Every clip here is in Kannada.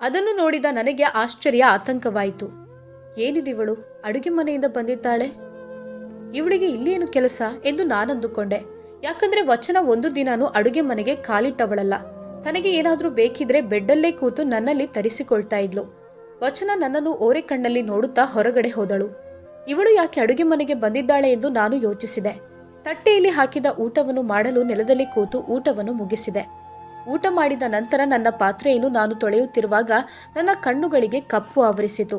ಅದನ್ನು ನೋಡಿದ ನನಗೆ ಆಶ್ಚರ್ಯ ಆತಂಕವಾಯಿತು. ಏನಿದಿವಳು? ಅಡುಗೆ ಮನೆಯಿಂದ ಬಂದಿದ್ದಾಳೆ? ಇವಳಿಗೆ ಇಲ್ಲೇನು ಕೆಲಸ ಎಂದು ನಾನಂದುಕೊಂಡೆ. ಯಾಕಂದ್ರೆ ವಚನ ಒಂದು ದಿನಾನು ಅಡುಗೆ ಮನೆಗೆ ಕಾಲಿಟ್ಟವಳಲ್ಲ. ತನಗೆ ಏನಾದರೂ ಬೇಕಿದ್ರೆ ಬೆಡ್ಡಲ್ಲೇ ಕೂತು ನನ್ನಲ್ಲಿ ತರಿಸಿಕೊಳ್ತಾ ಇದ್ಲು. ವಚನ ನನ್ನನ್ನು ಓರೆ ಕಣ್ಣಲ್ಲಿ ನೋಡುತ್ತಾ ಹೊರಗಡೆ ಹೋದಳು. ಇವಳು ಯಾಕೆ ಅಡುಗೆ ಮನೆಗೆ ಬಂದಿದ್ದಾಳೆ ಎಂದು ನಾನು ಯೋಚಿಸಿದೆ. ತಟ್ಟೆಯಲ್ಲಿ ಹಾಕಿದ ಊಟವನ್ನು ಮಾಡಲು ನೆಲದಲ್ಲಿ ಕೂತು ಊಟವನ್ನು ಮುಗಿಸಿದೆ. ಊಟ ಮಾಡಿದ ನಂತರ ನನ್ನ ಪಾತ್ರೆಯನ್ನು ನಾನು ತೊಳೆಯುತ್ತಿರುವಾಗ ನನ್ನ ಕಣ್ಣುಗಳಿಗೆ ಕಪ್ಪು ಆವರಿಸಿತು.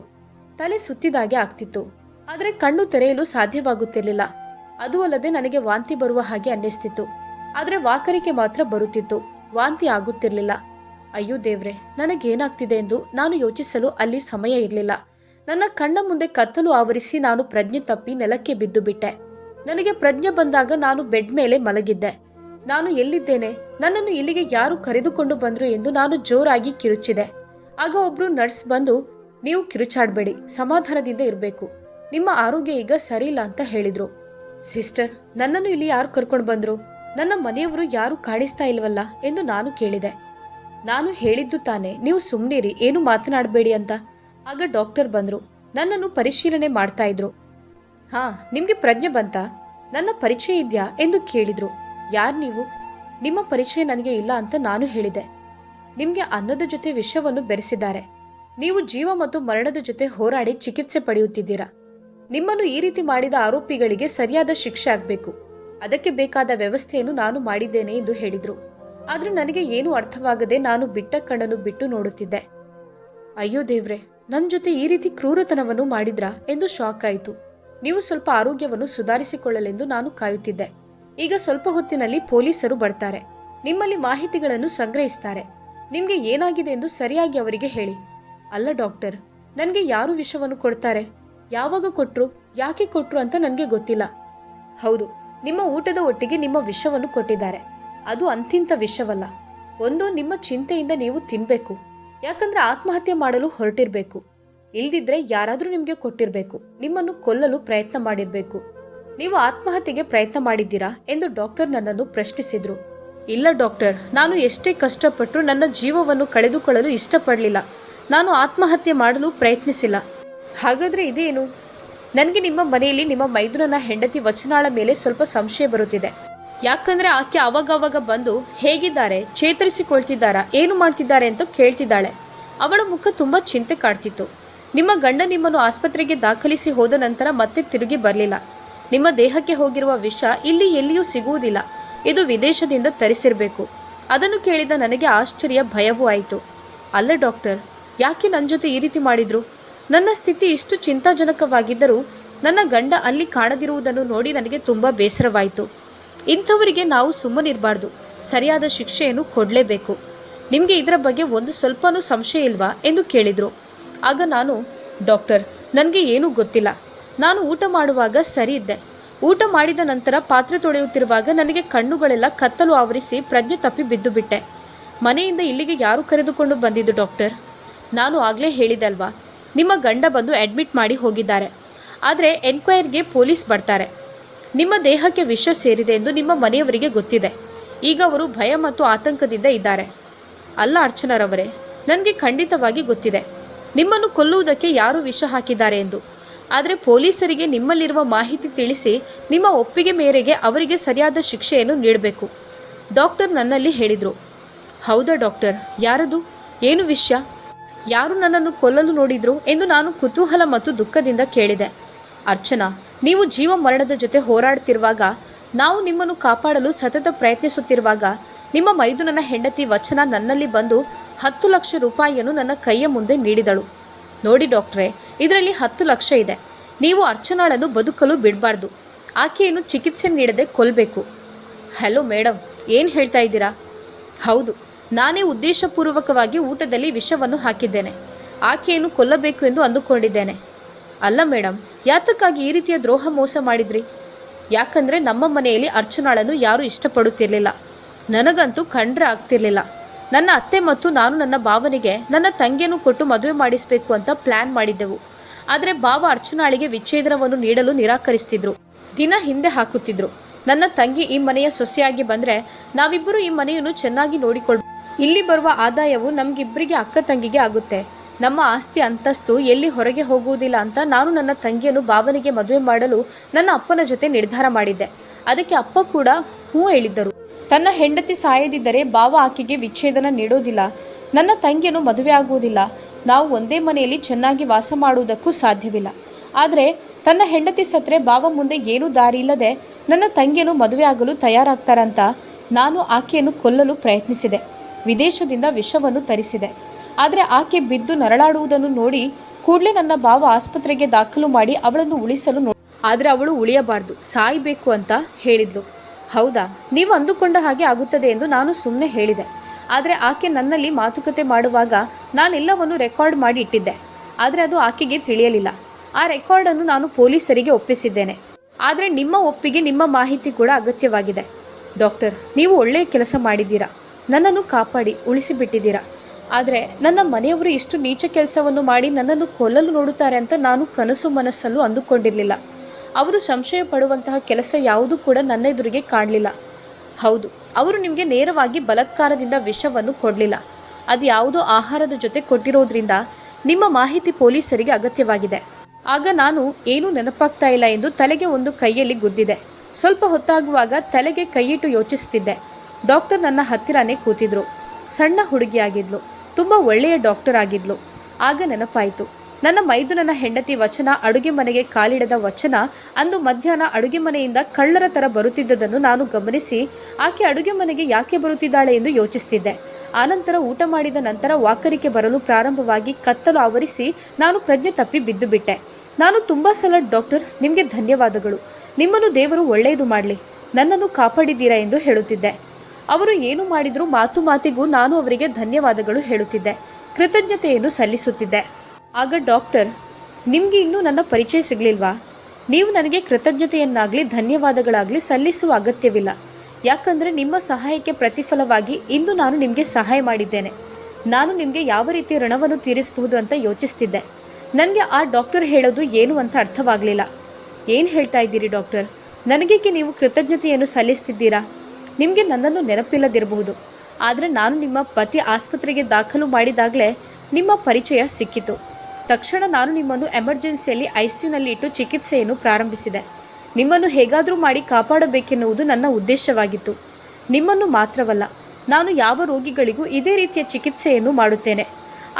ತಲೆ ಸುತ್ತಿದಾಗೆ ಆಗ್ತಿತ್ತು. ಆದರೆ ಕಣ್ಣು ತೆರೆಯಲು ಸಾಧ್ಯವಾಗುತ್ತಿರಲಿಲ್ಲ. ಅದು ಅಲ್ಲದೆ ನನಗೆ ವಾಂತಿ ಬರುವ ಹಾಗೆ ಅನ್ನಿಸ್ತಿತ್ತು. ಆದರೆ ವಾಕರಿಕೆ ಮಾತ್ರ ಬರುತ್ತಿತ್ತು. ವಾಂತಿ ಆಗುತ್ತಿರಲಿಲ್ಲ. ಅಯ್ಯೋ ದೇವ್ರೆ, ನನಗೇನಾಗ್ತಿದೆ ಎಂದು ನಾನು ಯೋಚಿಸಲು ಅಲ್ಲಿ ಸಮಯ ಇರಲಿಲ್ಲ. ನನ್ನ ಕಣ್ಣ ಮುಂದೆ ಕತ್ತಲು ಆವರಿಸಿ ನಾನು ಪ್ರಜ್ಞೆ ತಪ್ಪಿ ನೆಲಕ್ಕೆ ಬಿದ್ದು ಬಿಟ್ಟೆ ನನಗೆ ಪ್ರಜ್ಞೆ ಬಂದಾಗ ನಾನು ಬೆಡ್ ಮೇಲೆ ಮಲಗಿದ್ದೆ. ನಾನು ಎಲ್ಲಿದ್ದೇನೆ? ನನ್ನನ್ನು ಇಲ್ಲಿಗೆ ಯಾರು ಕರೆದುಕೊಂಡು ಬಂದ್ರು ಎಂದು ನಾನು ಜೋರಾಗಿ ಕಿರುಚಿದೆ. ಆಗ ಒಬ್ರು ನರ್ಸ್ ಬಂದು, ನೀವು ಕಿರುಚಾಡಬೇಡಿ, ಸಮಾಧಾನದಿಂದ ಇರಬೇಕು. ನಿಮ್ಮ ಆರೋಗ್ಯ ಈಗ ಸರಿಯಿಲ್ಲ ಅಂತ ಹೇಳಿದ್ರು. ಸಿಸ್ಟರ್, ನನ್ನನ್ನು ಇಲ್ಲಿ ಯಾರು ಕರ್ಕೊಂಡು ಬಂದ್ರು? ನನ್ನ ಮನೆಯವರು ಯಾರು ಕಾಣಿಸ್ತಾ ಇಲ್ವಲ್ಲ? ಎಂದು ನಾನು ಕೇಳಿದೆ. ನಾನು ಹೇಳಿದ್ದು ತಾನೆ. ನೀವು ಸುಮ್ಮನಿರಿ ಏನು ಮಾತನಾಡಬೇಡಿ ಅಂತ. ಆಗ ಡಾಕ್ಟರ್ ಬಂದರು. ನನ್ನನ್ನು ಪರಿಶೀಲನೆ ಮಾಡ್ತಾ ಇದ್ರು. ಹಾ, ನಿಮಗೆ ಪ್ರಜ್ಞೆ ಬಂತಾ? ನನ್ನ ಪರಿಚಯ ಇದ್ಯಾ? ಎಂದು ಕೇಳಿದ್ರು. ಯಾರ್ ನೀವು? ನಿಮ್ಮ ಪರಿಚಯ ನನಗೆ ಇಲ್ಲ ಅಂತ ನಾನು ಹೇಳಿದೆ. ನಿಮಗೆ ಅನ್ನದ ಜೊತೆ ವಿಷವನ್ನು ಬೆರೆಸಿದ್ದಾರೆ. ನೀವು ಜೀವ ಮತ್ತು ಮರಣದ ಜೊತೆ ಹೋರಾಡಿ ಚಿಕಿತ್ಸೆ ಪಡೆಯುತ್ತಿದ್ದೀರಾ? ನಿಮ್ಮನ್ನು ಈ ರೀತಿ ಮಾಡಿದ ಆರೋಪಿಗಳಿಗೆ ಸರಿಯಾದ ಶಿಕ್ಷೆ ಆಗಬೇಕು. ಅದಕ್ಕೆ ಬೇಕಾದ ವ್ಯವಸ್ಥೆಯನ್ನು ನಾನು ಮಾಡಿದ್ದೇನೆ ಎಂದು ಹೇಳಿದ್ರು. ಆದ್ರೆ ನನಗೆ ಏನೂ ಅರ್ಥವಾಗದೆ ನಾನು ಬಿಟ್ಟ ಕಣ್ಣನ್ನು ಬಿಟ್ಟು ನೋಡುತ್ತಿದ್ದೆ. ಅಯ್ಯೋ ದೇವ್ರೆ ನನ್ನ ಜೊತೆ ಈ ರೀತಿ ಕ್ರೂರತನವನ್ನು ಮಾಡಿದ್ರಾ? ಎಂದು ಶಾಕ್ ಆಯಿತು. ನೀವು ಸ್ವಲ್ಪ ಆರೋಗ್ಯವನ್ನು ಸುಧಾರಿಸಿಕೊಳ್ಳಲೆಂದು ನಾನು ಕಾಯುತ್ತಿದ್ದೆ. ಈಗ ಸ್ವಲ್ಪ ಹೊತ್ತಿನಲ್ಲಿ ಪೊಲೀಸರು ಬರ್ತಾರೆ. ನಿಮ್ಮಲ್ಲಿ ಮಾಹಿತಿಗಳನ್ನು ಸಂಗ್ರಹಿಸ್ತಾರೆ. ನಿಮಗೆ ಏನಾಗಿದೆ ಎಂದು ಸರಿಯಾಗಿ ಅವರಿಗೆ ಹೇಳಿ. ಅಲ್ಲ ಡಾಕ್ಟರ್, ನನಗೆ ಯಾರು ವಿಷವನ್ನು ಕೊಡ್ತಾರೆ? ಯಾವಾಗ ಕೊಟ್ರು, ಯಾಕೆ ಕೊಟ್ರು ಅಂತ ನನಗೆ ಗೊತ್ತಿಲ್ಲ. ಹೌದು, ನಿಮ್ಮ ಊಟದ ಒಟ್ಟಿಗೆ ನಿಮ್ಮ ವಿಷವನ್ನು ಕೊಟ್ಟಿದ್ದಾರೆ. ಅದು ಅಂತಿಂತ ವಿಷವಲ್ಲ. ಒಂದು, ನಿಮ್ಮ ಚಿಂತೆಯಿಂದ ನೀವು ತಿನ್ಬೇಕು. ಯಾಕಂದ್ರೆ ಆತ್ಮಹತ್ಯೆ ಮಾಡಲು ಹೊರಟಿರ್ಬೇಕು. ಇಲ್ದಿದ್ರೆ ಯಾರಾದರೂ ನಿಮಗೆ ಕೊಟ್ಟಿರಬೇಕು. ನಿಮ್ಮನ್ನು ಕೊಲ್ಲಲು ಪ್ರಯತ್ನ ಮಾಡಿರ್ಬೇಕು. ನೀವು ಆತ್ಮಹತ್ಯೆಗೆ ಪ್ರಯತ್ನ ಮಾಡಿದ್ದೀರಾ ಎಂದು ಡಾಕ್ಟರ್ ನನ್ನನ್ನು ಪ್ರಶ್ನಿಸಿದ್ರು. ಇಲ್ಲ ಡಾಕ್ಟರ್, ನಾನು ಎಷ್ಟೇ ಕಷ್ಟಪಟ್ಟರೂ ನನ್ನ ಜೀವವನ್ನು ಕಳೆದುಕೊಳ್ಳಲು ಇಷ್ಟಪಡಲಿಲ್ಲ. ನಾನು ಆತ್ಮಹತ್ಯೆ ಮಾಡಲು ಪ್ರಯತ್ನಿಸಿಲ್ಲ. ಹಾಗಾದರೆ ಇದೇನು? ನನಗೆ ನಿಮ್ಮ ಮನೆಯಲ್ಲಿ ನಿಮ್ಮ ಮೈದುನನ ಹೆಂಡತಿ ವಚನಾಳ ಮೇಲೆ ಸ್ವಲ್ಪ ಸಂಶಯ ಬರುತ್ತಿದೆ. ಯಾಕಂದರೆ ಆಕೆ ಅವಾಗವಾಗ ಬಂದು, ಹೇಗಿದ್ದಾರೆ? ಚೇತರಿಸಿಕೊಳ್ತಿದ್ದಾರಾ? ಏನು ಮಾಡ್ತಿದ್ದಾರೆ? ಅಂತ ಕೇಳ್ತಿದ್ದಾಳೆ. ಅವಳ ಮುಖ ತುಂಬ ಚಿಂತೆ ಕಾಡ್ತಿತ್ತು. ನಿಮ್ಮ ಗಂಡ ನಿಮ್ಮನ್ನು ಆಸ್ಪತ್ರೆಗೆ ದಾಖಲಿಸಿ ಹೋದ ನಂತರ ಮತ್ತೆ ತಿರುಗಿ ಬರಲಿಲ್ಲ. ನಿಮ್ಮ ದೇಹಕ್ಕೆ ಹೋಗಿರುವ ವಿಷ ಇಲ್ಲಿ ಎಲ್ಲಿಯೂ ಸಿಗುವುದಿಲ್ಲ. ಇದು ವಿದೇಶದಿಂದ ತರಿಸಿರಬೇಕು. ಅದನ್ನು ಕೇಳಿದ ನನಗೆ ಆಶ್ಚರ್ಯ, ಭಯವೂ ಆಯಿತು. ಅಲ್ಲ ಡಾಕ್ಟರ್, ಯಾಕೆ ನನ್ನ ಜೊತೆ ಈ ರೀತಿ ಮಾಡಿದ್ರು? ನನ್ನ ಸ್ಥಿತಿ ಇಷ್ಟು ಚಿಂತಾಜನಕವಾಗಿದ್ದರೂ ನನ್ನ ಗಂಡ ಅಲ್ಲಿ ಕಾಣದಿರುವುದನ್ನು ನೋಡಿ ನನಗೆ ತುಂಬ ಬೇಸರವಾಯಿತು. ಇಂಥವರಿಗೆ ನಾವು ಸುಮ್ಮನಿರಬಾರ್ದು. ಸರಿಯಾದ ಶಿಕ್ಷೆಯನ್ನು ಕೊಡಲೇಬೇಕು. ನಿಮಗೆ ಇದರ ಬಗ್ಗೆ ಒಂದು ಸ್ವಲ್ಪನೂ ಸಂಶಯ ಇಲ್ವಾ? ಎಂದು ಕೇಳಿದರು. ಆಗ ನಾನು, ಡಾಕ್ಟರ್, ನನಗೆ ಏನೂ ಗೊತ್ತಿಲ್ಲ. ನಾನು ಊಟ ಮಾಡುವಾಗ ಸರಿ ಇದ್ದೆ. ಊಟ ಮಾಡಿದ ನಂತರ ಪಾತ್ರೆ ತೊಳೆಯುತ್ತಿರುವಾಗ ನನಗೆ ಕಣ್ಣುಗಳೆಲ್ಲ ಕತ್ತಲು ಆವರಿಸಿ ಪ್ರಜ್ಞೆ ತಪ್ಪಿ ಬಿದ್ದು ಬಿಟ್ಟೆ. ಮನೆಯಿಂದ ಇಲ್ಲಿಗೆ ಯಾರು ಕರೆದುಕೊಂಡು ಬಂದಿದ್ದು ಡಾಕ್ಟರ್? ನಾನು ಆಗಲೇ ಹೇಳಿದಲ್ವಾ ನಿಮ್ಮ ಗಂಡ ಬಂದು ಅಡ್ಮಿಟ್ ಮಾಡಿ ಹೋಗಿದ್ದಾರೆ. ಆದರೆ ಎನ್ಕ್ವೈರಿಗೆ ಪೊಲೀಸ್ ಬರ್ತಾರೆ. ನಿಮ್ಮ ದೇಹಕ್ಕೆ ವಿಷ ಸೇರಿದೆ ಎಂದು ನಿಮ್ಮ ಮನೆಯವರಿಗೆ ಗೊತ್ತಿದೆ. ಈಗ ಅವರು ಭಯ ಮತ್ತು ಆತಂಕದಿಂದ ಇದ್ದಾರೆ. ಅಲ್ಲ ಅರ್ಚನರವರೇ, ನನಗೆ ಖಂಡಿತವಾಗಿ ಗೊತ್ತಿದೆ. ನಿಮ್ಮನ್ನು ಕೊಲ್ಲುವುದಕ್ಕೆ ಯಾರು ವಿಷ ಹಾಕಿದ್ದಾರೆ ಎಂದು. ಆದರೆ ಪೊಲೀಸರಿಗೆ ನಿಮ್ಮಲ್ಲಿರುವ ಮಾಹಿತಿ ತಿಳಿಸಿ ನಿಮ್ಮ ಒಪ್ಪಿಗೆ ಮೇರೆಗೆ ಅವರಿಗೆ ಸರಿಯಾದ ಶಿಕ್ಷೆಯನ್ನು ನೀಡಬೇಕು. ಡಾಕ್ಟರ್ ನನ್ನಲ್ಲಿ ಹೇಳಿದರು. ಹೌದಾ ಡಾಕ್ಟರ್? ಯಾರದು? ಏನು ವಿಷಯ? ಯಾರು ನನ್ನನ್ನು ಕೊಲ್ಲಲು ನೋಡಿದ್ರು ಎಂದು ನಾನು ಕುತೂಹಲ ಮತ್ತು ದುಃಖದಿಂದ ಕೇಳಿದೆ. ಅರ್ಚನಾ, ನೀವು ಜೀವ ಮರಣದ ಜೊತೆ ಹೋರಾಡ್ತಿರುವಾಗ ನಾವು ನಿಮ್ಮನ್ನು ಕಾಪಾಡಲು ಸತತ ಪ್ರಯತ್ನಿಸುತ್ತಿರುವಾಗ, ನಿಮ್ಮ ಮೈದುನನ ಹೆಂಡತಿ ವಚನ ನನ್ನಲ್ಲಿ ಬಂದು ಹತ್ತು ಲಕ್ಷ ರೂಪಾಯಿಯನ್ನು ನನ್ನ ಕೈಯ ಮುಂದೆ ನೀಡಿದಳು. ನೋಡಿ ಡಾಕ್ಟ್ರೇ ಇದರಲ್ಲಿ ಹತ್ತು ಲಕ್ಷ ಇದೆ. ನೀವು ಅರ್ಚನಾಳನ್ನು ಬದುಕಲು ಬಿಡಬಾರ್ದು. ಆಕೆಯನ್ನು ಚಿಕಿತ್ಸೆ ನೀಡದೆ ಕೊಲ್ಲಬೇಕು ಹಲೋ ಮೇಡಮ್ ಏನು ಹೇಳ್ತಾ ಇದ್ದೀರಾ? ಹೌದು, ನಾನೇ ಉದ್ದೇಶಪೂರ್ವಕವಾಗಿ ಊಟದಲ್ಲಿ ವಿಷವನ್ನು ಹಾಕಿದ್ದೇನೆ. ಆಕೆಯನ್ನು ಕೊಲ್ಲಬೇಕು ಎಂದು ಅಂದುಕೊಂಡಿದ್ದೇನೆ. ಅಲ್ಲ ಮೇಡಮ್ ಯಾತಕ್ಕಾಗಿ ಈ ರೀತಿಯ ದ್ರೋಹ ಮೋಸ ಮಾಡಿದ್ರಿ? ಯಾಕಂದರೆ ನಮ್ಮ ಮನೆಯಲ್ಲಿ ಅರ್ಚನಾಳನ್ನು ಯಾರೂ ಇಷ್ಟಪಡುತ್ತಿರಲಿಲ್ಲ. ನನಗಂತೂ ಕಂಡ್ರೆ ಆಗ್ತಿರಲಿಲ್ಲ. ನನ್ನ ಅತ್ತೆ ಮತ್ತು ನಾನು ನನ್ನ ಭಾವನಿಗೆ ನನ್ನ ತಂಗಿಯನ್ನು ಕೊಟ್ಟು ಮದುವೆ ಮಾಡಿಸಬೇಕು ಅಂತ ಪ್ಲ್ಯಾನ್ ಮಾಡಿದ್ದೆವು. ಆದರೆ ಭಾವ ಅರ್ಚನಾಳಿಗೆ ವಿಚ್ಛೇದನವನ್ನು ನೀಡಲು ನಿರಾಕರಿಸ್ತಿದ್ರು. ದಿನ ಹಿಂದೆ ಹಾಕುತ್ತಿದ್ರು. ನನ್ನ ತಂಗಿ ಈ ಮನೆಯ ಸೊಸೆಯಾಗಿ ಬಂದರೆ ನಾವಿಬ್ಬರು ಈ ಮನೆಯನ್ನು ಚೆನ್ನಾಗಿ ನೋಡಿಕೊಳ್ಬ ಇಲ್ಲಿ ಬರುವ ಆದಾಯವು ನಮಗಿಬ್ಬರಿಗೆ ಅಕ್ಕ ತಂಗಿಗೆ ಆಗುತ್ತೆ. ನಮ್ಮ ಆಸ್ತಿ ಅಂತಸ್ತು ಎಲ್ಲಿ ಹೊರಗೆ ಹೋಗುವುದಿಲ್ಲ ಅಂತ ನಾನು ನನ್ನ ತಂಗಿಯನ್ನು ಭಾವನಿಗೆ ಮದುವೆ ಮಾಡಲು ನನ್ನ ಅಪ್ಪನ ಜೊತೆ ನಿರ್ಧಾರ ಮಾಡಿದ್ದೆ. ಅದಕ್ಕೆ ಅಪ್ಪ ಕೂಡ ಹೂ ಹೇಳಿದ್ದರು. ತನ್ನ ಹೆಂಡತಿ ಸಾಯದಿದ್ದರೆ ಬಾವ ಆಕೆಗೆ ವಿಚ್ಛೇದನ ನೀಡೋದಿಲ್ಲ. ನನ್ನ ತಂಗಿಯನ್ನು ಮದುವೆ ಆಗುವುದಿಲ್ಲ. ನಾವು ಒಂದೇ ಮನೆಯಲ್ಲಿ ಚೆನ್ನಾಗಿ ವಾಸ ಮಾಡುವುದಕ್ಕೂ ಸಾಧ್ಯವಿಲ್ಲ. ಆದರೆ ತನ್ನ ಹೆಂಡತಿ ಸತ್ರೆ ಬಾವ ಮುಂದೆ ಏನೂ ದಾರಿ ಇಲ್ಲದೆ ನನ್ನ ತಂಗಿಯನ್ನು ಮದುವೆ ಆಗಲು ತಯಾರಾಗ್ತಾರಂತ ನಾನು ಆಕೆಯನ್ನು ಕೊಲ್ಲಲು ಪ್ರಯತ್ನಿಸಿದೆ. ವಿದೇಶದಿಂದ ವಿಷವನ್ನು ತರಿಸಿದೆ. ಆದರೆ ಆಕೆ ಬಿದ್ದು ನರಳಾಡುವುದನ್ನು ನೋಡಿ ಕೂಡಲೇ ನನ್ನ ಬಾವ ಆಸ್ಪತ್ರೆಗೆ ದಾಖಲು ಮಾಡಿ ಅವಳನ್ನು ಉಳಿಸಲು ನೋ ಆದರೆ ಅವಳು ಉಳಿಯಬಾರ್ದು, ಸಾಯಬೇಕು ಅಂತ ಹೇಳಿದ್ಲು. ಹೌದಾ? ನೀವು ಅಂದುಕೊಂಡ ಹಾಗೆ ಆಗುತ್ತದೆ ಎಂದು ನಾನು ಸುಮ್ಮನೆ ಹೇಳಿದೆ. ಆದರೆ ಆಕೆ ನನ್ನಲ್ಲಿ ಮಾತುಕತೆ ಮಾಡುವಾಗ ನಾನೆಲ್ಲವನ್ನು ರೆಕಾರ್ಡ್ ಮಾಡಿ ಇಟ್ಟಿದ್ದೆ. ಆದರೆ ಅದು ಆಕೆಗೆ ತಿಳಿಯಲಿಲ್ಲ. ಆ ರೆಕಾರ್ಡನ್ನು ನಾನು ಪೊಲೀಸರಿಗೆ ಒಪ್ಪಿಸಿದ್ದೇನೆ. ಆದರೆ ನಿಮ್ಮ ಒಪ್ಪಿಗೆ, ನಿಮ್ಮ ಮಾಹಿತಿ ಕೂಡ ಅಗತ್ಯವಾಗಿದೆ. ಡಾಕ್ಟರ್, ನೀವು ಒಳ್ಳೆಯ ಕೆಲಸ ಮಾಡಿದ್ದೀರಾ? ನನ್ನನ್ನು ಕಾಪಾಡಿ, ಉಳಿಸಿಬಿಟ್ಟಿದ್ದೀರಾ? ಆದರೆ ನನ್ನ ಮನೆಯವರು ಇಷ್ಟು ನೀಚ ಕೆಲಸವನ್ನು ಮಾಡಿ ನನ್ನನ್ನು ಕೊಲ್ಲಲು ನೋಡುತ್ತಾರೆ ಅಂತ ನಾನು ಕನಸು ಮನಸ್ಸಲ್ಲೂ ಅಂದುಕೊಂಡಿರಲಿಲ್ಲ. ಅವರು ಸಂಶಯ ಪಡುವಂತಹ ಕೆಲಸ ಯಾವುದೂ ಕೂಡ ನನ್ನ ಎದುರಿಗೆ ಕಾಣಲಿಲ್ಲ. ಹೌದು, ಅವರು ನಿಮಗೆ ನೇರವಾಗಿ ಬಲತ್ಕಾರದಿಂದ ವಿಷವನ್ನು ಕೊಡಲಿಲ್ಲ. ಅದು ಯಾವುದೋ ಆಹಾರದ ಜೊತೆ ಕೊಟ್ಟಿರೋದ್ರಿಂದ ನಿಮ್ಮ ಮಾಹಿತಿ ಪೊಲೀಸರಿಗೆ ಅಗತ್ಯವಾಗಿದೆ. ಆಗ ನಾನು ಏನೂ ನೆನಪಾಗ್ತಾ ಇಲ್ಲ ಎಂದು ತಲೆಗೆ ಒಂದು ಕೈಯಲ್ಲಿ ಗುದ್ದಿದೆ. ಸ್ವಲ್ಪ ಹೊತ್ತಾಗುವಾಗ ತಲೆಗೆ ಕೈಯಿಟ್ಟು ಯೋಚಿಸುತ್ತಿದ್ದೆ ಡಾಕ್ಟರ್ ನನ್ನ ಹತ್ತಿರನೇ ಕೂತಿದ್ರು. ಸಣ್ಣ ಹುಡುಗಿಯಾಗಿದ್ಲು. ತುಂಬ ಒಳ್ಳೆಯ ಡಾಕ್ಟರ್ ಆಗಿದ್ಲು. ಆಗ ನೆನಪಾಯಿತು. ನನ್ನ ಮೈದುನನ ಹೆಂಡತಿ ವಚನ, ಅಡುಗೆ ಮನೆಗೆ ಕಾಲಿಡದ ವಚನ, ಅಂದು ಮಧ್ಯಾಹ್ನ ಅಡುಗೆ ಮನೆಯಿಂದ ಕಳ್ಳರ ತರ ಬರುತ್ತಿದ್ದುದನ್ನು ನಾನು ಗಮನಿಸಿ, ಆಕೆ ಅಡುಗೆ ಮನೆಗೆ ಯಾಕೆ ಬರುತ್ತಿದ್ದಾಳೆ ಎಂದು ಯೋಚಿಸುತ್ತಿದ್ದೆ ಆನಂತರ ಊಟ ಮಾಡಿದ ನಂತರ ವಾಕರಿಕೆ ಬರಲು ಪ್ರಾರಂಭವಾಗಿ ಕತ್ತಲು ಆವರಿಸಿ ನಾನು ಪ್ರಜ್ಞೆ ತಪ್ಪಿ ಬಿದ್ದು ಬಿಟ್ಟೆ. ನಾನು ತುಂಬ ಸಲ ಡಾಕ್ಟರ್, ನಿಮಗೆ ಧನ್ಯವಾದಗಳು. ನಿಮ್ಮನ್ನು ದೇವರು ಒಳ್ಳೆಯದು ಮಾಡಲಿ. ನನ್ನನ್ನು ಕಾಪಾಡಿದ್ದೀರಾ ಎಂದು ಹೇಳುತ್ತಿದ್ದೆ. ಅವರು ಏನು ಮಾಡಿದರೂ ಮಾತು ಮಾತಿಗೂ ನಾನು ಅವರಿಗೆ ಧನ್ಯವಾದಗಳು ಹೇಳುತ್ತಿದ್ದೆ. ಕೃತಜ್ಞತೆಯನ್ನು ಸಲ್ಲಿಸುತ್ತಿದ್ದೆ. ಆಗ ಡಾಕ್ಟರ್, ನಿಮಗೆ ಇನ್ನೂ ನನ್ನ ಪರಿಚಯ ಸಿಗಲಿಲ್ವಾ? ನೀವು ನನಗೆ ಕೃತಜ್ಞತೆಯನ್ನಾಗಲಿ ಧನ್ಯವಾದಗಳಾಗಲಿ ಸಲ್ಲಿಸುವ ಅಗತ್ಯವಿಲ್ಲ. ಯಾಕಂದರೆ ನಿಮ್ಮ ಸಹಾಯಕ್ಕೆ ಪ್ರತಿಫಲವಾಗಿ ಇಂದು ನಾನು ನಿಮಗೆ ಸಹಾಯ ಮಾಡಿದ್ದೇನೆ. ನಾನು ನಿಮಗೆ ಯಾವ ರೀತಿ ಋಣವನ್ನು ತೀರಿಸಬಹುದು ಅಂತ ಯೋಚಿಸ್ತಿದ್ದೆ. ನನಗೆ ಆ ಡಾಕ್ಟರ್ ಹೇಳೋದು ಏನು ಅಂತ ಅರ್ಥವಾಗಲಿಲ್ಲ. ಏನು ಹೇಳ್ತಾ ಇದ್ದೀರಿ ಡಾಕ್ಟರ್? ನನಗೇಕೆ ನೀವು ಕೃತಜ್ಞತೆಯನ್ನು ಸಲ್ಲಿಸ್ತಿದ್ದೀರಾ? ನಿಮಗೆ ನನ್ನನ್ನು ನೆನಪಿಲ್ಲದಿರಬಹುದು. ಆದರೆ ನಾನು ನಿಮ್ಮ ಪತಿ ಆಸ್ಪತ್ರೆಗೆ ದಾಖಲು ಮಾಡಿದಾಗಲೇ ನಿಮ್ಮ ಪರಿಚಯ ಸಿಕ್ಕಿತು. ತಕ್ಷಣ ನಾನು ನಿಮ್ಮನ್ನು ಎಮರ್ಜೆನ್ಸಿಯಲ್ಲಿ ಐಸಿಯುನಲ್ಲಿ ಇಟ್ಟು ಚಿಕಿತ್ಸೆಯನ್ನು ಪ್ರಾರಂಭಿಸಿದೆ. ನಿಮ್ಮನ್ನು ಹೇಗಾದರೂ ಮಾಡಿ ಕಾಪಾಡಬೇಕೆನ್ನುವುದು ನನ್ನ ಉದ್ದೇಶವಾಗಿತ್ತು. ನಿಮ್ಮನ್ನು ಮಾತ್ರವಲ್ಲ, ನಾನು ಯಾವ ರೋಗಿಗಳಿಗೂ ಇದೇ ರೀತಿಯ ಚಿಕಿತ್ಸೆಯನ್ನು ಮಾಡುತ್ತೇನೆ.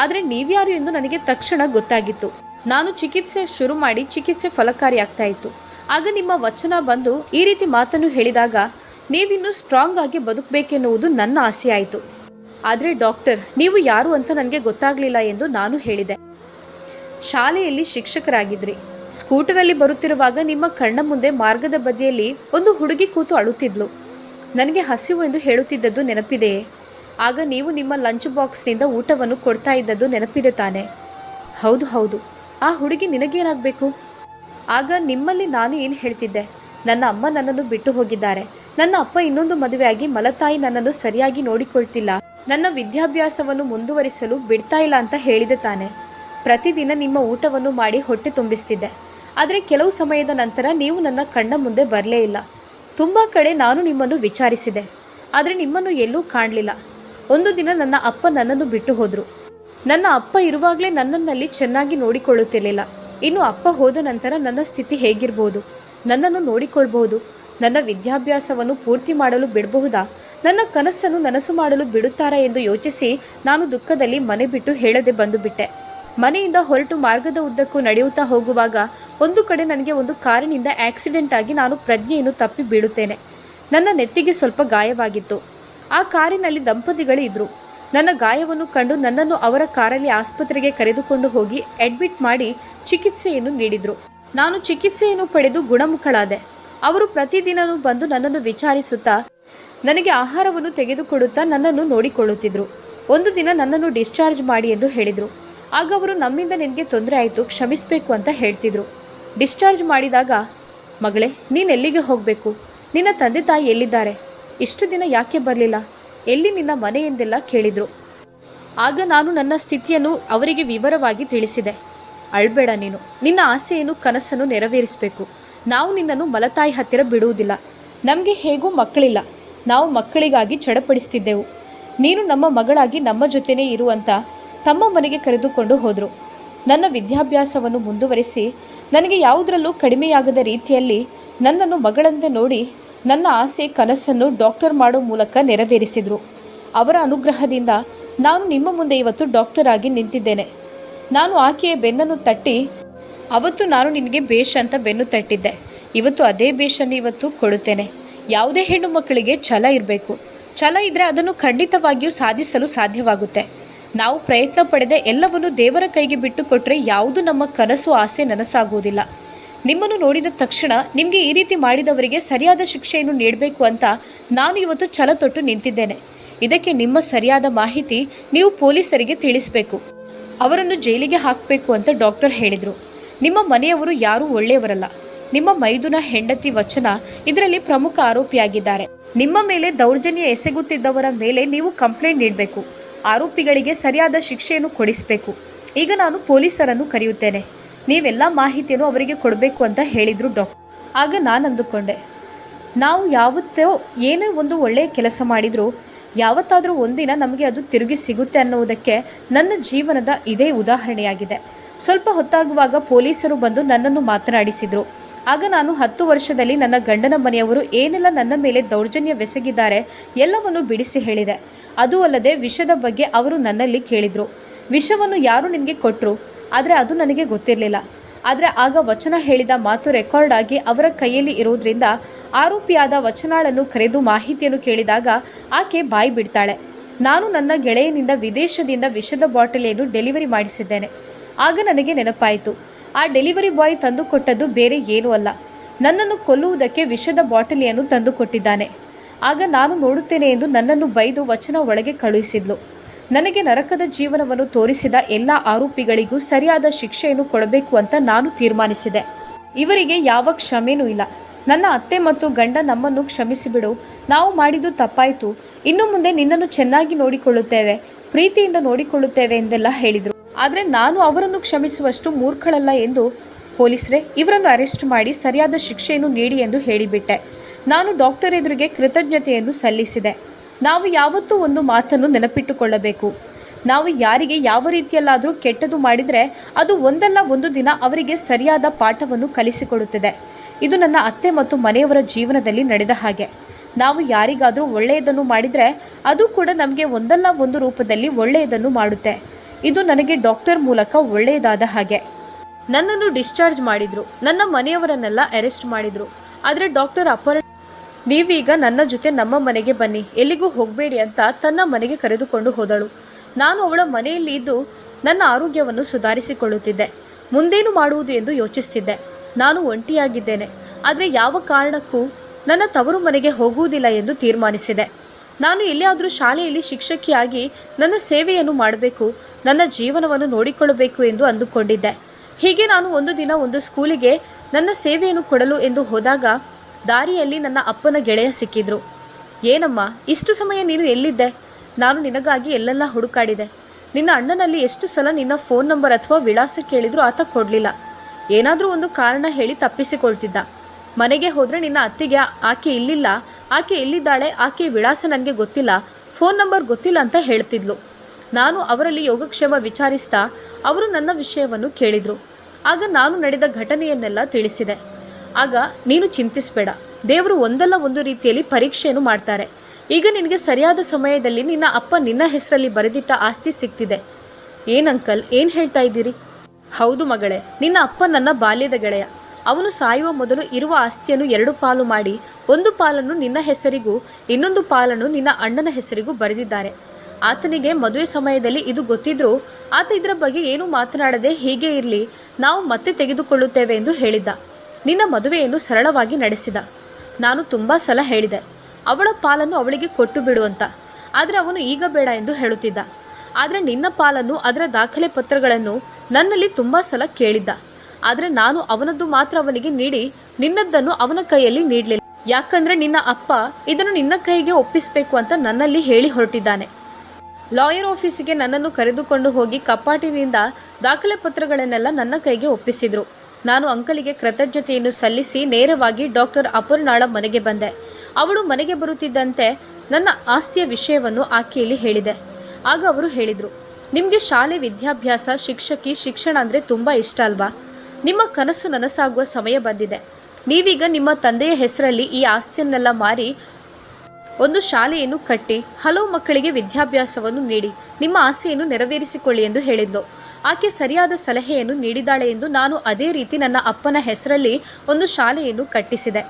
ಆದರೆ ನೀವ್ಯಾರು ಎಂದು ನನಗೆ ತಕ್ಷಣ ಗೊತ್ತಾಗಿತ್ತು. ನಾನು ಚಿಕಿತ್ಸೆ ಶುರು ಮಾಡಿ ಚಿಕಿತ್ಸೆ ಫಲಕಾರಿಯಾಗ್ತಾ ಇತ್ತು. ಆಗ ನಿಮ್ಮ ವಚನ ಬಂದು ಈ ರೀತಿ ಮಾತನ್ನು ಹೇಳಿದಾಗ ನೀವಿನ್ನೂ ಸ್ಟ್ರಾಂಗ್ ಆಗಿ ಬದುಕಬೇಕೆನ್ನುವುದು ನನ್ನ ಆಸೆಯಾಯಿತು. ಆದರೆ ಡಾಕ್ಟರ್, ನೀವು ಯಾರು ಅಂತ ನನಗೆ ಗೊತ್ತಾಗಲಿಲ್ಲ ಎಂದು ನಾನು ಹೇಳಿದೆ. ಶಾಲೆಯಲ್ಲಿ ಶಿಕ್ಷಕರಾಗಿದ್ರಿ. ಸ್ಕೂಟರಲ್ಲಿ ಬರುತ್ತಿರುವಾಗ ನಿಮ್ಮ ಕಣ್ಣ ಮುಂದೆ ಮಾರ್ಗದ ಬದಿಯಲ್ಲಿ ಒಂದು ಹುಡುಗಿ ಕೂತು ಅಳುತ್ತಿದ್ಲು. ನನಗೆ ಹಸಿವು ಎಂದು ಹೇಳುತ್ತಿದ್ದದ್ದು ನೆನಪಿದೆಯೇ? ಆಗ ನೀವು ನಿಮ್ಮ ಲಂಚ್ ಬಾಕ್ಸ್ನಿಂದ ಊಟವನ್ನು ಕೊಡ್ತಾ ಇದ್ದದ್ದು ನೆನಪಿದೆ ತಾನೆ. ಹೌದು ಹೌದು. ಆ ಹುಡುಗಿ ನಿನಗೇನಾಗಬೇಕು? ಆಗ ನಿಮ್ಮಲ್ಲಿ ನಾನು ಏನು ಹೇಳ್ತಿದ್ದೆ? ನನ್ನ ಅಮ್ಮ ನನ್ನನ್ನು ಬಿಟ್ಟು ಹೋಗಿದ್ದಾರೆ. ನನ್ನ ಅಪ್ಪ ಇನ್ನೊಂದು ಮದುವೆಯಾಗಿ ಮಲತಾಯಿ ನನ್ನನ್ನು ಸರಿಯಾಗಿ ನೋಡಿಕೊಳ್ತಿಲ್ಲ. ನನ್ನ ವಿದ್ಯಾಭ್ಯಾಸವನ್ನು ಮುಂದುವರಿಸಲು ಬಿಡ್ತಾ ಇಲ್ಲ ಅಂತ ಹೇಳಿದೆ ತಾನೆ. ಪ್ರತಿದಿನ ನಿಮ್ಮ ಊಟವನ್ನು ಮಾಡಿ ಹೊಟ್ಟೆ ತುಂಬಿಸ್ತಿದ್ದೆ. ಆದರೆ ಕೆಲವು ಸಮಯದ ನಂತರ ನೀವು ನನ್ನ ಕಣ್ಣ ಮುಂದೆ ಬರಲೇ ಇಲ್ಲ. ತುಂಬ ಕಡೆ ನಾನು ನಿಮ್ಮನ್ನು ವಿಚಾರಿಸಿದೆ. ಆದರೆ ನಿಮ್ಮನ್ನು ಎಲ್ಲೂ ಕಾಣಲಿಲ್ಲ. ಒಂದು ದಿನ ನನ್ನ ಅಪ್ಪ ನನ್ನನ್ನು ಬಿಟ್ಟು ಹೋದರು. ನನ್ನ ಅಪ್ಪ ಇರುವಾಗಲೇ ನನ್ನನ್ನಲ್ಲಿ ಚೆನ್ನಾಗಿ ನೋಡಿಕೊಳ್ಳುತ್ತಿರಲಿಲ್ಲ. ಇನ್ನು ಅಪ್ಪ ಹೋದ ನಂತರ ನನ್ನ ಸ್ಥಿತಿ ಹೇಗಿರ್ಬೋದು? ನನ್ನನ್ನು ನೋಡಿಕೊಳ್ಬಹುದು? ನನ್ನ ವಿದ್ಯಾಭ್ಯಾಸವನ್ನು ಪೂರ್ತಿ ಮಾಡಲು ಬಿಡಬಹುದಾ? ನನ್ನ ಕನಸನ್ನು ನನಸು ಮಾಡಲು ಬಿಡುತ್ತಾರಾ ಎಂದು ಯೋಚಿಸಿ ನಾನು ದುಃಖದಲ್ಲಿ ಮನೆ ಬಿಟ್ಟು ಹೇಳದೆ ಬಂದು ಬಿಟ್ಟೆ ಮನೆಯಿಂದ ಹೊರಟು ಮಾರ್ಗದ ಉದ್ದಕ್ಕೂ ನಡೆಯುತ್ತಾ ಹೋಗುವಾಗ ಒಂದು ಕಡೆ ನನಗೆ ಒಂದು ಕಾರಿನಿಂದ ಆಕ್ಸಿಡೆಂಟ್ ಆಗಿ ನಾನು ಪ್ರಜ್ಞೆಯನ್ನು ತಪ್ಪಿ ಬೀಳುತ್ತೇನೆ. ನನ್ನ ನೆತ್ತಿಗೆ ಸ್ವಲ್ಪ ಗಾಯವಾಗಿತ್ತು. ಆ ಕಾರಿನಲ್ಲಿ ದಂಪತಿಗಳು ಇದ್ರು. ನನ್ನ ಗಾಯವನ್ನು ಕಂಡು ನನ್ನನ್ನು ಅವರ ಕಾರಲ್ಲಿ ಆಸ್ಪತ್ರೆಗೆ ಕರೆದುಕೊಂಡು ಹೋಗಿ ಅಡ್ಮಿಟ್ ಮಾಡಿ ಚಿಕಿತ್ಸೆಯನ್ನು ನೀಡಿದರು. ನಾನು ಚಿಕಿತ್ಸೆಯನ್ನು ಪಡೆದು ಗುಣಮುಖಳಾದೆ. ಅವರು ಪ್ರತಿದಿನವೂ ಬಂದು ನನ್ನನ್ನು ವಿಚಾರಿಸುತ್ತಾ ನನಗೆ ಆಹಾರವನ್ನು ತೆಗೆದುಕೊಡುತ್ತಾ ನನ್ನನ್ನು ನೋಡಿಕೊಳ್ಳುತ್ತಿದ್ರು. ಒಂದು ದಿನ ನನ್ನನ್ನು ಡಿಸ್ಚಾರ್ಜ್ ಮಾಡಿ ಎಂದು ಹೇಳಿದರು. ಆಗ ಅವರು ನಮ್ಮಿಂದ ನಿನಗೆ ತೊಂದರೆ ಆಯಿತು, ಕ್ಷಮಿಸಬೇಕು ಅಂತ ಹೇಳ್ತಿದ್ರು. ಡಿಸ್ಚಾರ್ಜ್ ಮಾಡಿದಾಗ, ಮಗಳೇ, ನೀನು ಎಲ್ಲಿಗೆ ಹೋಗಬೇಕು? ನಿನ್ನ ತಂದೆ ತಾಯಿ ಎಲ್ಲಿದ್ದಾರೆ? ಇಷ್ಟು ದಿನ ಯಾಕೆ ಬರಲಿಲ್ಲ? ಎಲ್ಲಿ ನಿನ್ನ ಮನೆ ಎಂದೆಲ್ಲ ಕೇಳಿದರು. ಆಗ ನಾನು ನನ್ನ ಸ್ಥಿತಿಯನ್ನು ಅವರಿಗೆ ವಿವರವಾಗಿ ತಿಳಿಸಿದೆ. ಅಳ್ಬೇಡ ನೀನು. ನಿನ್ನ ಆಸೆಯನ್ನು, ಕನಸನ್ನು ನೆರವೇರಿಸಬೇಕು. ನಾವು ನಿನ್ನನ್ನು ಮಲತಾಯಿ ಹತ್ತಿರ ಬಿಡುವುದಿಲ್ಲ. ನಮಗೆ ಹೇಗೂ ಮಕ್ಕಳಿಲ್ಲ. ನಾವು ಮಕ್ಕಳಿಗಾಗಿ ಚಡಪಡಿಸ್ತಿದ್ದೆವು. ನೀನು ನಮ್ಮ ಮಗಳಾಗಿ ನಮ್ಮ ಜೊತೆನೇ ಇರುವಂತ ತಮ್ಮ ಮನೆಗೆ ಕರೆದುಕೊಂಡು ಹೋದರು. ನನ್ನ ವಿದ್ಯಾಭ್ಯಾಸವನ್ನು ಮುಂದುವರಿಸಿ ನನಗೆ ಯಾವುದರಲ್ಲೂ ಕಡಿಮೆಯಾಗದ ರೀತಿಯಲ್ಲಿ ನನ್ನನ್ನು ಮಗಳಂತೆ ನೋಡಿ ನನ್ನ ಆಸೆ ಕನಸನ್ನು ಡಾಕ್ಟರ್ ಮಾಡೋ ಮೂಲಕ ನೆರವೇರಿಸಿದರು. ಅವರ ಅನುಗ್ರಹದಿಂದ ನಾನು ನಿಮ್ಮ ಮುಂದೆ ಇವತ್ತು ಡಾಕ್ಟರ್ ಆಗಿ ನಿಂತಿದ್ದೇನೆ. ನಾನು ಆಕೆಯ ಬೆನ್ನನ್ನು ತಟ್ಟಿ, ಅವತ್ತು ನಾನು ನಿನಗೆ ಬೇಷ್ ಅಂತ ಬೆನ್ನು ತಟ್ಟಿದ್ದೆ. ಇವತ್ತು ಅದೇ ಬೇಷನ್ನು ಇವತ್ತು ಕೊಡುತ್ತೇನೆ. ಯಾವುದೇ ಹೆಣ್ಣು ಮಕ್ಕಳಿಗೆ ಛಲ ಇರಬೇಕು. ಛಲ ಇದ್ದರೆ ಅದನ್ನು ಖಂಡಿತವಾಗಿಯೂ ಸಾಧಿಸಲು ಸಾಧ್ಯವಾಗುತ್ತೆ. ನಾವು ಪ್ರಯತ್ನ ಪಡೆದ ಎಲ್ಲವನ್ನು ದೇವರ ಕೈಗೆ ಬಿಟ್ಟು ಕೊಟ್ಟರೆ ಯಾವುದು ನಮ್ಮ ಕನಸು, ಆಸೆ, ನನಸಾಗುವುದಿಲ್ಲ. ನಿಮ್ಮನ್ನು ನೋಡಿದ ತಕ್ಷಣ ನಿಮಗೆ ಈ ರೀತಿ ಮಾಡಿದವರಿಗೆ ಸರಿಯಾದ ಶಿಕ್ಷೆಯನ್ನು ನೀಡಬೇಕು ಅಂತ ನಾನು ಇವತ್ತು ಛಲ ತೊಟ್ಟು ನಿಂತಿದ್ದೇನೆ. ಇದಕ್ಕೆ ನಿಮ್ಮ ಸರಿಯಾದ ಮಾಹಿತಿ ನೀವು ಪೊಲೀಸರಿಗೆ ತಿಳಿಸಬೇಕು. ಅವರನ್ನು ಜೈಲಿಗೆ ಹಾಕಬೇಕು ಅಂತ ಡಾಕ್ಟರ್ ಹೇಳಿದರು. ನಿಮ್ಮ ಮನೆಯವರು ಯಾರೂ ಒಳ್ಳೆಯವರಲ್ಲ. ನಿಮ್ಮ ಮೈದುನ ಹೆಂಡತಿ ವಚನ ಇದರಲ್ಲಿ ಪ್ರಮುಖ ಆರೋಪಿಯಾಗಿದ್ದಾರೆ. ನಿಮ್ಮ ಮೇಲೆ ದೌರ್ಜನ್ಯ ಎಸಗುತ್ತಿದ್ದವರ ಮೇಲೆ ನೀವು ಕಂಪ್ಲೇಂಟ್ ನೀಡಬೇಕು. ಆರೋಪಿಗಳಿಗೆ ಸರಿಯಾದ ಶಿಕ್ಷೆಯನ್ನು ಕೊಡಿಸಬೇಕು. ಈಗ ನಾನು ಪೊಲೀಸರನ್ನು ಕರೆಯುತ್ತೇನೆ. ನೀವೆಲ್ಲ ಮಾಹಿತಿಯನ್ನು ಅವರಿಗೆ ಕೊಡಬೇಕು ಅಂತ ಹೇಳಿದರು ಡಾಕ್ಟರ್ ಆಗ ನಾನು ಅಂದುಕೊಂಡೆ. ನಾವು ಯಾವತ್ತೋ ಏನೇ ಒಂದು ಒಳ್ಳೆಯ ಕೆಲಸ ಮಾಡಿದರೂ ಯಾವತ್ತಾದರೂ ಒಂದಿನ ನಮಗೆ ಅದು ತಿರುಗಿ ಸಿಗುತ್ತೆ ಅನ್ನುವುದಕ್ಕೆ ನನ್ನ ಜೀವನದ ಇದೇ ಉದಾಹರಣೆಯಾಗಿದೆ. ಸ್ವಲ್ಪ ಹೊತ್ತಾಗುವಾಗ ಪೊಲೀಸರು ಬಂದು ನನ್ನನ್ನು ಮಾತನಾಡಿಸಿದರು. ಆಗ ನಾನು ಹತ್ತು ವರ್ಷದಲ್ಲಿ ನನ್ನ ಗಂಡನ ಮನೆಯವರು ಏನೆಲ್ಲ ನನ್ನ ಮೇಲೆ ದೌರ್ಜನ್ಯವೆಸಗಿದ್ದಾರೆ ಎಲ್ಲವನ್ನು ಬಿಡಿಸಿ ಹೇಳಿದೆ. ಅದು ಅಲ್ಲದೆ ವಿಷದ ಬಗ್ಗೆ ಅವರು ನನ್ನಲ್ಲಿ ಕೇಳಿದರು. ವಿಷವನ್ನು ಯಾರು ನಿನಗೆ ಕೊಟ್ಟರು ಆದರೆ ಅದು ನನಗೆ ಗೊತ್ತಿರಲಿಲ್ಲ. ಆದರೆ ಆಗ ವಚನ ಹೇಳಿದ ಮಾತು ರೆಕಾರ್ಡ್ ಆಗಿ ಅವರ ಕೈಯಲ್ಲಿ ಇರುವುದರಿಂದ ಆರೋಪಿಯಾದ ವಚನಾಳನ್ನು ಕರೆದು ಮಾಹಿತಿಯನ್ನು ಕೇಳಿದಾಗ ಆಕೆ ಬಾಯಿ ಬಿಡ್ತಾಳೆ. ನಾನು ನನ್ನ ಗೆಳೆಯನಿಂದ ವಿದೇಶದಿಂದ ವಿಷದ ಬಾಟಲಿಯನ್ನು ಡೆಲಿವರಿ ಮಾಡಿಸಿದ್ದೇನೆ. ಆಗ ನನಗೆ ನೆನಪಾಯಿತು. ಆ ಡೆಲಿವರಿ ಬಾಯ್ ತಂದುಕೊಟ್ಟದ್ದು ಬೇರೆ ಏನೂ ಅಲ್ಲ. ನನ್ನನ್ನು ಕೊಲ್ಲುವುದಕ್ಕೆ ವಿಷದ ಬಾಟಲಿಯನ್ನು ತಂದುಕೊಟ್ಟಿದ್ದಾನೆ. ಆಗ ನಾನು ನೋಡುತ್ತೇನೆ ಎಂದು ನನ್ನನ್ನು ಬೈದು ವಚನ ಒಳಗೆ ಕಳುಹಿಸಿದ್ಲು. ನನಗೆ ನರಕದ ಜೀವನವನ್ನು ತೋರಿಸಿದ ಎಲ್ಲ ಆರೋಪಿಗಳಿಗೂ ಸರಿಯಾದ ಶಿಕ್ಷೆಯನ್ನು ಕೊಡಬೇಕು ಅಂತ ನಾನು ತೀರ್ಮಾನಿಸಿದೆ. ಇವರಿಗೆ ಯಾವ ಕ್ಷಮೆನೂ ಇಲ್ಲ. ನನ್ನ ಅತ್ತೆ ಮತ್ತು ಗಂಡ ನಮ್ಮನ್ನು ಕ್ಷಮಿಸಿಬಿಡು. ನಾವು ಮಾಡಿದ್ದು ತಪ್ಪಾಯಿತು. ಇನ್ನು ಮುಂದೆ ನಿನ್ನನ್ನು ಚೆನ್ನಾಗಿ ನೋಡಿಕೊಳ್ಳುತ್ತೇವೆ, ಪ್ರೀತಿಯಿಂದ ನೋಡಿಕೊಳ್ಳುತ್ತೇವೆ ಎಂದೆಲ್ಲ ಹೇಳಿದರು. ಆದರೆ ನಾನು ಅವರನ್ನು ಕ್ಷಮಿಸುವಷ್ಟು ಮೂರ್ಖಳಲ್ಲ ಎಂದು ಪೊಲೀಸರೇ ಇವರನ್ನು ಅರೆಸ್ಟ್ ಮಾಡಿ ಸರಿಯಾದ ಶಿಕ್ಷೆಯನ್ನು ನೀಡಿ ಎಂದು ಹೇಳಿಬಿಟ್ಟೆ. ನಾನು ಡಾಕ್ಟರ್ ಎದುರಿಗೆ ಕೃತಜ್ಞತೆಯನ್ನು ಸಲ್ಲಿಸಿದೆ. ನಾವು ಯಾವತ್ತೂ ಒಂದು ಮಾತನ್ನು ನೆನಪಿಟ್ಟುಕೊಳ್ಳಬೇಕು. ನಾವು ಯಾರಿಗೆ ಯಾವ ರೀತಿಯಲ್ಲಾದರೂ ಕೆಟ್ಟದು ಮಾಡಿದರೆ ಅದು ಒಂದಲ್ಲ ಒಂದು ದಿನ ಅವರಿಗೆ ಸರಿಯಾದ ಪಾಠವನ್ನು ಕಲಿಸಿಕೊಡುತ್ತದೆ. ಇದು ನನ್ನ ಅತ್ತೆ ಮತ್ತು ಮನೆಯವರ ಜೀವನದಲ್ಲಿ ನಡೆದ ಹಾಗೆ. ನಾವು ಯಾರಿಗಾದರೂ ಒಳ್ಳೆಯದನ್ನು ಮಾಡಿದರೆ ಅದು ಕೂಡ ನಮಗೆ ಒಂದಲ್ಲ ಒಂದು ರೂಪದಲ್ಲಿ ಒಳ್ಳೆಯದನ್ನು ಮಾಡುತ್ತೆ. ಇದು ನನಗೆ ಡಾಕ್ಟರ್ ಮೂಲಕ ಒಳ್ಳೆಯದಾದ ಹಾಗೆ. ನನ್ನನ್ನು ಡಿಸ್ಚಾರ್ಜ್ ಮಾಡಿದರು. ನನ್ನ ಮನೆಯವರನ್ನೆಲ್ಲ ಅರೆಸ್ಟ್ ಮಾಡಿದರು. ಆದರೆ ಡಾಕ್ಟರ್ ಅಪರ ನೀವೀಗ ನನ್ನ ಜೊತೆ ನಮ್ಮ ಮನೆಗೆ ಬನ್ನಿ. ಎಲ್ಲಿಗೂ ಹೋಗಬೇಡಿ ಅಂತ ತನ್ನ ಮನೆಗೆ ಕರೆದುಕೊಂಡು ಹೋದಳು. ನಾನು ಅವಳ ಮನೆಯಲ್ಲಿ ಇದ್ದು ನನ್ನ ಆರೋಗ್ಯವನ್ನು ಸುಧಾರಿಸಿಕೊಳ್ಳುತ್ತಿದ್ದೆ. ಮುಂದೇನು ಮಾಡುವುದು ಎಂದು ಯೋಚಿಸ್ತಿದ್ದೆ. ನಾನು ಒಂಟಿಯಾಗಿದ್ದೇನೆ. ಆದರೆ ಯಾವ ಕಾರಣಕ್ಕೂ ನನ್ನ ತವರು ಮನೆಗೆ ಹೋಗುವುದಿಲ್ಲ ಎಂದು ತೀರ್ಮಾನಿಸಿದೆ. ನಾನು ಎಲ್ಲಿಯಾದರೂ ಶಾಲೆಯಲ್ಲಿ ಶಿಕ್ಷಕಿಯಾಗಿ ನನ್ನ ಸೇವೆಯನ್ನು ಮಾಡಬೇಕು, ನನ್ನ ಜೀವನವನ್ನು ನೋಡಿಕೊಳ್ಳಬೇಕು ಎಂದು ಅಂದುಕೊಂಡಿದ್ದೆ. ಹೀಗೆ ನಾನು ಒಂದು ದಿನ ಒಂದು ಸ್ಕೂಲಿಗೆ ನನ್ನ ಸೇವೆಯನ್ನು ಕೊಡಲು ಎಂದು ಹೋದಾಗ ದಾರಿಯಲ್ಲಿ ನನ್ನ ಅಪ್ಪನ ಗೆಳೆಯ ಸಿಕ್ಕಿದ್ರು. ಏನಮ್ಮ, ಇಷ್ಟು ಸಮಯ ನೀನು ಎಲ್ಲಿದ್ದೆ? ನಾನು ನಿನಗಾಗಿ ಎಲ್ಲೆಲ್ಲ ಹುಡುಕಾಡಿದೆ. ನಿನ್ನ ಅಣ್ಣನಲ್ಲಿ ಎಷ್ಟು ಸಲ ನಿನ್ನ ಫೋನ್ ನಂಬರ್ ಅಥವಾ ವಿಳಾಸ ಕೇಳಿದ್ರು ಆತ ಕೊಡಲಿಲ್ಲ. ಏನಾದರೂ ಒಂದು ಕಾರಣ ಹೇಳಿ ತಪ್ಪಿಸಿಕೊಳ್ತಿದ್ದ. ಮನೆಗೆ ಹೋದರೆ ನಿನ್ನ ಅತ್ತಿಗೆ, ಆಕೆ ಇಲ್ಲಿಲ್ಲ, ಆಕೆ ಎಲ್ಲಿದ್ದಾಳೆ, ಆಕೆ ವಿಳಾಸ ನನಗೆ ಗೊತ್ತಿಲ್ಲ, ಫೋನ್ ನಂಬರ್ ಗೊತ್ತಿಲ್ಲ ಅಂತ ಹೇಳ್ತಿದ್ಲು. ನಾನು ಅವರಲ್ಲಿ ಯೋಗಕ್ಷೇಮ ವಿಚಾರಿಸ್ತಾ ಅವರು ನನ್ನ ವಿಷಯವನ್ನು ಕೇಳಿದರು. ಆಗ ನಾನು ನಡೆದ ಘಟನೆಯನ್ನೆಲ್ಲ ತಿಳಿಸಿದೆ. ಆಗ ನೀನು ಚಿಂತಿಸಬೇಡ. ದೇವರು ಒಂದಲ್ಲ ಒಂದು ರೀತಿಯಲ್ಲಿ ಪರೀಕ್ಷೆಯನ್ನು ಮಾಡ್ತಾರೆ. ಈಗ ನಿನಗೆ ಸರಿಯಾದ ಸಮಯದಲ್ಲಿ ನಿನ್ನ ಅಪ್ಪ ನಿನ್ನ ಹೆಸರಲ್ಲಿ ಬರೆದಿಟ್ಟ ಆಸ್ತಿ ಸಿಗ್ತಿದೆ ಏನು ಅಂಕಲ್, ಏನು ಹೇಳ್ತಾ ಇದ್ದೀರಿ? ಹೌದು ಮಗಳೇ, ನಿನ್ನ ಅಪ್ಪ ನನ್ನ ಬಾಲ್ಯದ ಗೆಳೆಯ. ಅವನು ಸಾಯುವ ಮೊದಲು ಇರುವ ಆಸ್ತಿಯನ್ನು ಎರಡು ಪಾಲು ಮಾಡಿ, ಒಂದು ಪಾಲನ್ನು ನಿನ್ನ ಹೆಸರಿಗೂ, ಇನ್ನೊಂದು ಪಾಲನ್ನು ನಿನ್ನ ಅಣ್ಣನ ಹೆಸರಿಗೂ ಬರೆದಿದ್ದಾರೆ. ಆತನಿಗೆ ಮದುವೆ ಸಮಯದಲ್ಲಿ ಇದು ಗೊತ್ತಿದ್ರೂ, ಆತ ಇದರ ಬಗ್ಗೆ ಏನೂ ಮಾತನಾಡದೆ ಹೀಗೆ ಇರಲಿ, ನಾವು ಮತ್ತೆ ತೆಗೆದುಕೊಳ್ಳುತ್ತೇವೆ ಎಂದು ಹೇಳಿದ್ದ. ನಿನ್ನ ಮದುವೆಯನ್ನು ಸರಳವಾಗಿ ನಡೆಸಿದ. ನಾನು ತುಂಬ ಸಲ ಹೇಳಿದೆ, ಅವಳ ಪಾಲನ್ನು ಅವಳಿಗೆ ಕೊಟ್ಟು ಬಿಡುವಂತ ಆದರೆ ಅವನು ಈಗ ಬೇಡ ಎಂದು ಹೇಳುತ್ತಿದ್ದ. ಆದರೆ ನಿನ್ನ ಪಾಲನ್ನು ಅದರ ದಾಖಲೆ ಪತ್ರಗಳನ್ನು ನನ್ನಲ್ಲಿ ತುಂಬ ಸಲ ಕೇಳಿದ್ದ. ಆದರೆ ನಾನು ಅವನದ್ದು ಮಾತ್ರ ಅವನಿಗೆ ನೀಡಿ ನಿನ್ನದ್ದನ್ನು ಅವನ ಕೈಯಲ್ಲಿ ನೀಡಲಿಲ್ಲ. ಯಾಕಂದ್ರೆ ನಿನ್ನ ಅಪ್ಪ ಇದನ್ನು ನಿನ್ನ ಕೈಗೆ ಒಪ್ಪಿಸಬೇಕು ಅಂತ ನನ್ನಲ್ಲಿ ಹೇಳಿ ಹೊರಟಿದ್ದಾನೆ. ಲಾಯರ್ ಆಫೀಸಿಗೆ ನನ್ನನ್ನು ಕರೆದುಕೊಂಡು ಹೋಗಿ ಕಪಾಟಿನಿಂದ ದಾಖಲೆ ಪತ್ರಗಳನ್ನೆಲ್ಲ ನನ್ನ ಕೈಗೆ ಒಪ್ಪಿಸಿದ್ರು. ನಾನು ಅಂಕಲಿಗೆ ಕೃತಜ್ಞತೆಯನ್ನು ಸಲ್ಲಿಸಿ ನೇರವಾಗಿ ಡಾಕ್ಟರ್ ಅಪರ್ನಾಳ ಮನೆಗೆ ಬಂದೆ. ಅವಳು ಮನೆಗೆ ಬರುತ್ತಿದ್ದಂತೆ ನನ್ನ ಆಸ್ತಿಯ ವಿಷಯವನ್ನು ಆಕೆಯಲ್ಲಿ ಹೇಳಿದೆ. ಆಗ ಅವರು ಹೇಳಿದರು, ನಿಮಗೆ ಶಾಲೆ ವಿದ್ಯಾಭ್ಯಾಸ, ಶಿಕ್ಷಕಿ, ಶಿಕ್ಷಣ ಅಂದರೆ ತುಂಬ ಇಷ್ಟ ಅಲ್ವಾ? ನಿಮ್ಮ ಕನಸು ನನಸಾಗುವ ಸಮಯ ಬಂದಿದೆ. ನೀವೀಗ ನಿಮ್ಮ ತಂದೆಯ ಹೆಸರಲ್ಲಿ ಈ ಆಸ್ತಿಯನ್ನೆಲ್ಲ ಮಾರಿ ಒಂದು ಶಾಲೆಯನ್ನು ಕಟ್ಟಿ, ಹಲವು ಮಕ್ಕಳಿಗೆ ವಿದ್ಯಾಭ್ಯಾಸವನ್ನು ನೀಡಿ, ನಿಮ್ಮ ಆಸೆಯನ್ನು ನೆರವೇರಿಸಿಕೊಳ್ಳಿ ಎಂದು ಹೇಳಿದ್ಲು. ಆಕೆ ಸರಿಯಾದ ಸಲಹೆಯನ್ನು ನೀಡಿದ್ದಾಳೆ ಎಂದು ನಾನು ಅದೇ ರೀತಿ ನನ್ನ ಅಪ್ಪನ ಹೆಸರಲ್ಲಿ ಒಂದು ಶಾಲೆಯನ್ನು ಕಟ್ಟಿಸಿದೆ.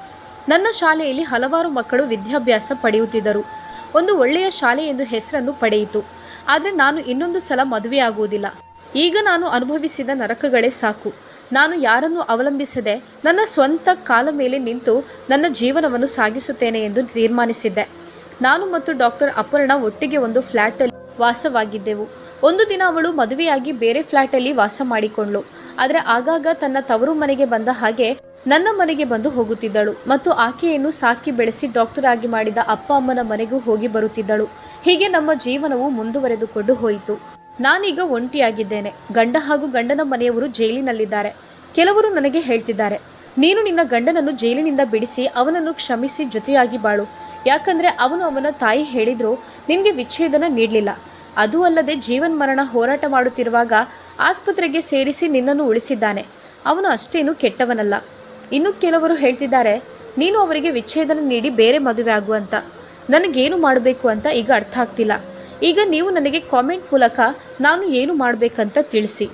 ನನ್ನ ಶಾಲೆಯಲ್ಲಿ ಹಲವಾರು ಮಕ್ಕಳು ವಿದ್ಯಾಭ್ಯಾಸ ಪಡೆಯುತ್ತಿದ್ದರು. ಒಂದು ಒಳ್ಳೆಯ ಶಾಲೆ ಎಂದು ಹೆಸರನ್ನು ಪಡೆಯಿತು. ಆದರೆ ನಾನು ಇನ್ನೊಂದು ಸಲ ಮದುವೆಯಾಗುವುದಿಲ್ಲ. ಈಗ ನಾನು ಅನುಭವಿಸಿದ ನರಕಗಳೇ ಸಾಕು. ನಾನು ಯಾರನ್ನು ಅವಲಂಬಿಸದೆ ನನ್ನ ಸ್ವಂತ ಕಾಲ ಮೇಲೆ ನಿಂತು ನನ್ನ ಜೀವನವನ್ನು ಸಾಗಿಸುತ್ತೇನೆ ಎಂದು ತೀರ್ಮಾನಿಸಿದ್ದೆ. ನಾನು ಮತ್ತು ಡಾಕ್ಟರ್ ಅಪರ್ಣ ಒಟ್ಟಿಗೆ ಒಂದು ಫ್ಲ್ಯಾಟಲ್ಲಿ ವಾಸವಾಗಿದ್ದೆವು. ಒಂದು ದಿನ ಅವಳು ಮದುವೆಯಾಗಿ ಬೇರೆ ಫ್ಲ್ಯಾಟಲ್ಲಿ ವಾಸ ಮಾಡಿಕೊಂಡ್ಳು. ಆದರೆ ಆಗಾಗ ತನ್ನ ತವರು ಮನೆಗೆ ಬಂದ ಹಾಗೆ ನನ್ನ ಮನೆಗೆ ಬಂದು ಹೋಗುತ್ತಿದ್ದಳು ಮತ್ತು ಆಕೆಯನ್ನು ಸಾಕಿ ಬೆಳೆಸಿ ಡಾಕ್ಟರ್ ಆಗಿ ಮಾಡಿದ ಅಪ್ಪ ಅಮ್ಮನ ಮನೆಗೂ ಹೋಗಿ ಬರುತ್ತಿದ್ದಳು. ಹೀಗೆ ನಮ್ಮ ಜೀವನವು ಮುಂದುವರೆದುಕೊಂಡು ಹೋಯಿತು. ನಾನೀಗ ಒಂಟಿಯಾಗಿದ್ದೇನೆ. ಗಂಡ ಹಾಗೂ ಗಂಡನ ಮನೆಯವರು ಜೈಲಿನಲ್ಲಿದ್ದಾರೆ. ಕೆಲವರು ನನಗೆ ಹೇಳ್ತಿದ್ದಾರೆ, ನೀನು ನಿನ್ನ ಗಂಡನನ್ನು ಜೈಲಿನಿಂದ ಬಿಡಿಸಿ ಅವನನ್ನು ಕ್ಷಮಿಸಿ ಜೊತೆಯಾಗಿ ಬಾಳು. ಯಾಕಂದ್ರೆ ಅವನು ಅವನ ತಾಯಿ ಹೇಳಿದ್ರು ನಿನಗೆ ವಿಚ್ಛೇದನ ನೀಡಲಿಲ್ಲ. ಅದೂ ಅಲ್ಲದೆ ಜೀವನ್ ಮರಣ ಹೋರಾಟ ಮಾಡುತ್ತಿರುವಾಗ ಆಸ್ಪತ್ರೆಗೆ ಸೇರಿಸಿ ನಿನ್ನನ್ನು ಉಳಿಸಿದ್ದಾನೆ. ಅವನು ಅಷ್ಟೇನು ಕೆಟ್ಟವನಲ್ಲ. ಇನ್ನು ಕೆಲವರು ಹೇಳ್ತಿದ್ದಾರೆ, ನೀನು ಅವರಿಗೆ ವಿಚ್ಛೇದನ ನೀಡಿ ಬೇರೆ ಮದುವೆ ಆಗು ಅಂತ. ನನಗೇನು ಮಾಡಬೇಕು ಅಂತ ಈಗ ಅರ್ಥ ಆಗ್ತಿಲ್ಲ. ಈಗ ನೀವು ನನಗೆ ಕಾಮೆಂಟ್ ಮೂಲಕ ನಾನು ಏನು ಮಾಡಬೇಕಂತ ತಿಳಿಸಿ.